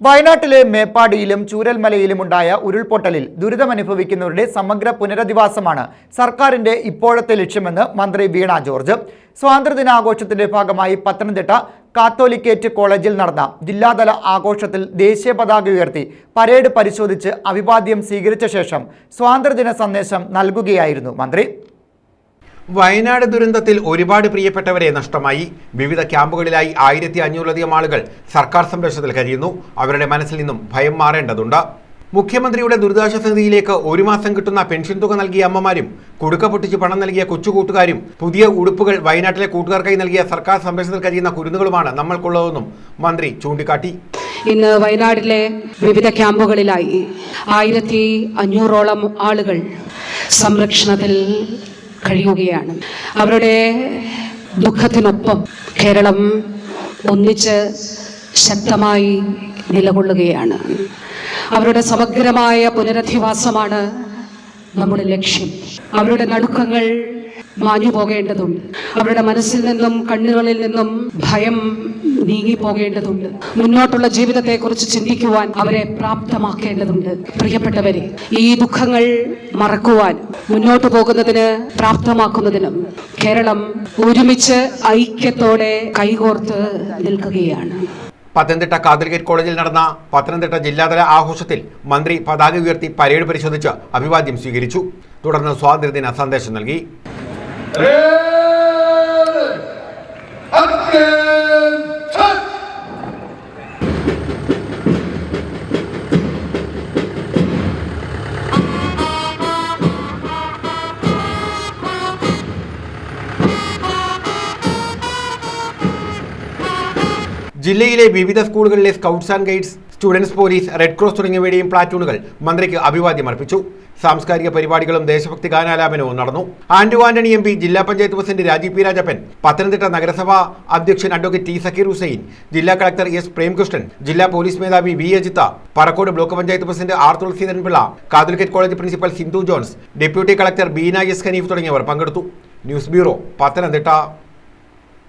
വയനാട്ടിലെ മേപ്പാടിയിലും ചൂരൽമലയിലും ഉണ്ടായ ഉരുൾപൊട്ടലിൽ ദുരിതമനുഭവിക്കുന്നവരുടെ സമഗ്ര പുനരധിവാസമാണ് സർക്കാരിന്റെ ഇപ്പോഴത്തെ ലക്ഷ്യമെന്ന് മന്ത്രി വീണ ജോർജ്. സ്വാതന്ത്ര്യദിനാഘോഷത്തിന്റെ ഭാഗമായി പത്തനംതിട്ട കാത്തോലിക്കേറ്റ് കോളേജിൽ നടന്ന ജില്ലാതല ആഘോഷത്തിൽ ദേശീയ പതാക ഉയർത്തി പരേഡ് പരിശോധിച്ച് അഭിവാദ്യം സ്വീകരിച്ച ശേഷം സ്വാതന്ത്ര്യദിന സന്ദേശം നൽകുകയായിരുന്നു മന്ത്രി. വയനാട് ദുരന്തത്തിൽ ഒരുപാട് പ്രിയപ്പെട്ടവരെ നഷ്ടമായി. വിവിധ ക്യാമ്പുകളിലായി ആയിരത്തി അഞ്ഞൂറിലധികം ആളുകൾ സർക്കാർ സംരക്ഷണത്തിൽ കഴിയുന്നു അവരുടെ മനസ്സിൽ നിന്നും ഭയം മാറേണ്ടതുണ്ട്. മുഖ്യമന്ത്രിയുടെ ദുരിതാശ്വാസ നിധിയിലേക്ക് ഒരു മാസം കിട്ടുന്ന പെൻഷൻ തുക നൽകിയ അമ്മമാരും കുടുക്ക പൊട്ടിച്ച് പണം നൽകിയ കൊച്ചുകൂട്ടുകാരും പുതിയ ഉടുപ്പുകൾ വയനാട്ടിലെ കൂട്ടുകാർക്കായി നൽകിയ സർക്കാർ സംരക്ഷണത്തിൽ കഴിയുന്ന കുരുന്നുകളുമാണ് നമ്മൾക്കുള്ളതെന്നും മന്ത്രി ചൂണ്ടിക്കാട്ടി. ഇന്ന് വയനാട്ടിലെ വിവിധ ക്യാമ്പുകളിലായി ആയിരത്തി അഞ്ഞൂറോളം ആളുകൾ സംരക്ഷണത്തിൽ കഴിയുകയാണ്. അവരുടെ ദുഃഖത്തിനൊപ്പം കേരളം ഒന്നിച്ച് ശക്തമായി നിലകൊള്ളുകയാണ്. അവരുടെ സമഗ്രമായ പുനരധിവാസമാണ് നമ്മുടെ ലക്ഷ്യം. അവരുടെ നടുക്കങ്ങൾ മാഞ്ഞു പോകേണ്ടതുണ്ട് അവരുടെ മനസ്സിൽ നിന്നും കണ്ണുകളിൽ നിന്നും ഭയം നീങ്ങി പോകേണ്ടതുണ്ട് മുന്നോട്ടുള്ള ജീവിതത്തെക്കുറിച്ച് ചിന്തിക്കുവാൻ അവരെ പ്രാപ്തമാക്കേണ്ടതുണ്ട്. പ്രിയപ്പെട്ടവരെ ഈ ദുഃഖങ്ങൾ മറക്കുവാൻ മുന്നോട്ട് പോകുന്നതിന് പ്രാപ്തമാക്കുന്നതിനും കേരളം ഒരുമിച്ച് ഐക്യത്തോടെ കൈകോർത്ത് നിൽക്കുകയാണ്. പത്തനംതിട്ട കാതൽഗേറ്റ് കോളേജിൽ നടന്ന പത്തനംതിട്ട ജില്ലാതല ആഘോഷത്തിൽ മന്ത്രി പതാക ഉയർത്തി പരേഡ് പരിശോധിച്ച് അഭിവാദ്യം സ്വീകരിച്ചു. തുടർന്ന് സ്വാതന്ത്ര്യദിന സന്ദേശം നൽകി. ജില്ലയിലെ വിവിധ സ്കൂളുകളിലെ scouts and guides students police red cross തുടങ്ങിയവയുടെയും പ്ലാറ്റൂണുകൾ മന്ത്രിക്ക് അഭിവാദ്യം അർപ്പിച്ചു. സാംസ്കാരിക പരിപാടികളും ദേശഭക്തി ഗാനാലാപനവും നടന്നു. ആന്റു ആന്റണി എം പി ജില്ലാ പഞ്ചായത്ത് പ്രസിഡന്റ് രാജീവ് പി രാജപ്പൻ പത്തനംതിട്ട നഗരസഭാ അധ്യക്ഷൻ അഡ്വക്കേറ്റ് ടി സക്കീർ ഹുസൈൻ ജില്ലാ കളക്ടർ എസ് പ്രേംകൃഷ്ണൻ ജില്ലാ പോലീസ് മേധാവി V Ajitha Parakkode block panchayat president R Thulaseedharan Pillai Catholicate college principal Sindhu Johns deputy collector Beena S Haneef തുടങ്ങിയവർ പങ്കെടുത്തു. News bureau Pathanamthitta.